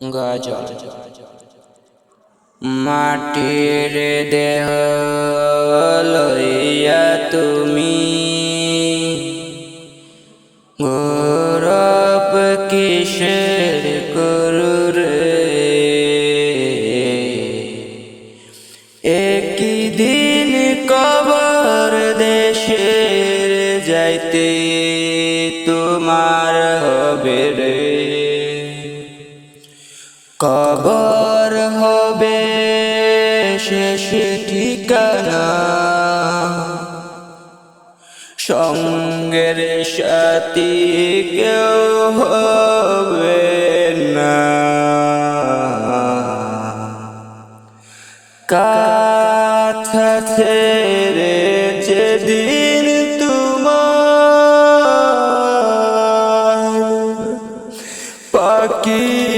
গজল মাটির দেহ লইয়া তুমি গৌরব কিসের করুরে একই দিন কবর দেশের যাইতে তোমার হবে রে। কবর হবে শেষ ঠিকানা। সঙ্গের সাথী কেউ হবে না। কাছা যেদিন তোমার পাখি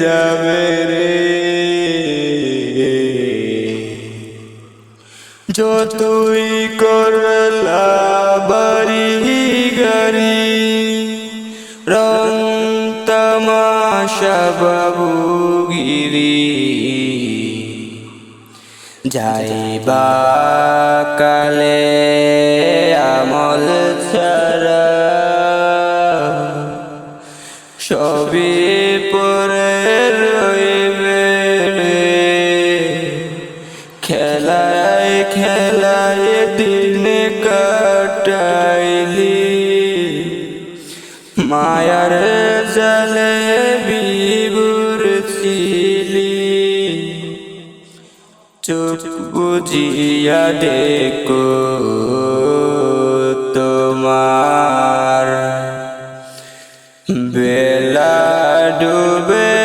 যাবে রে। যতই করলা বাড়ি গাড়ি রং তামাশা বাবুগিরি। যাইবা কালে আমল ছাড়া সবই রইবে। খেলায় খেলায় দিন কাটাইলি। মায়ার জালে বিবুর ছিলি। চোখ বুঝিয়া দেখো। বেলা ডুবে